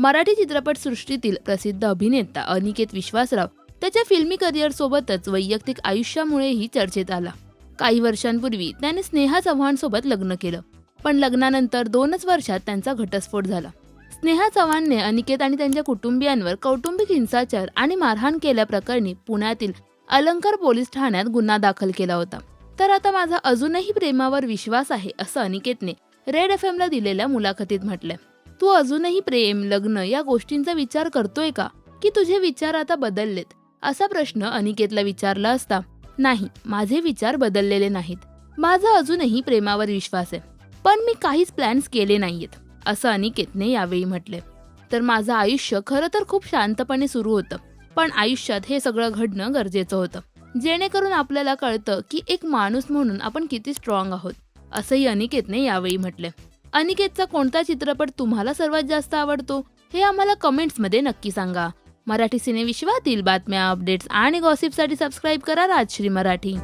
मराठी चित्रपटसृष्टीतील प्रसिद्ध अभिनेता अनिकेत विश्वासराव त्याच्या फिल्मी करिअरसोबतच वैयक्तिक आयुष्यामुळेही चर्चेत आला. काही वर्षांपूर्वी त्याने स्नेहा चव्हाणसोबत लग्न केलं पण लग्नानंतर दोनच वर्षात त्यांचा घटस्फोट झाला. स्नेहा चव्हाणने अनिकेत आणि त्यांच्या कुटुंबियांवर कौटुंबिक हिंसाचार आणि मारहाण केल्याप्रकरणी पुण्यातील अलंकार पोलीस ठाण्यात गुन्हा दाखल केला होता. तर आता माझा अजूनही प्रेमावर विश्वास आहे असं अनिकेतने रेड एफ एमला दिलेल्या मुलाखतीत म्हटलंय. तू अजूनही प्रेम लग्न या गोष्टींचा विचार करतोय का? की तुझे विचार आता बदललेत? असा प्रश्न अनिकेतला विचारला असता. नाही माझे विचार बदललेले नाहीत. माझा अजूनही प्रेमावर विश्वास आहे. पण मी काहीच प्लॅन्स केले नाहीयेत असं अनिकेतने यावेळी म्हटले. तर माझं आयुष्य खरं तर खूप शांतपणे सुरू होतं. पण आयुष्यात हे सगळं घडणं गरजेचं होतं. जेणेकरून आपल्याला कळतं की एक माणूस म्हणून आपण किती स्ट्रॉंग आहोत असंही अनिकेतने यावेळी म्हटले. अनिकेतचा कोणता चित्रपट तुम्हाला सर्वात जास्त आवडतो हे आम्हाला कमेंट्समध्ये नक्की सांगा. मराठी सिनेविश्वातील बातम्या अपडेट्स आणि गॉसिपसाठी सबस्क्राईब करा राजश्री मराठी.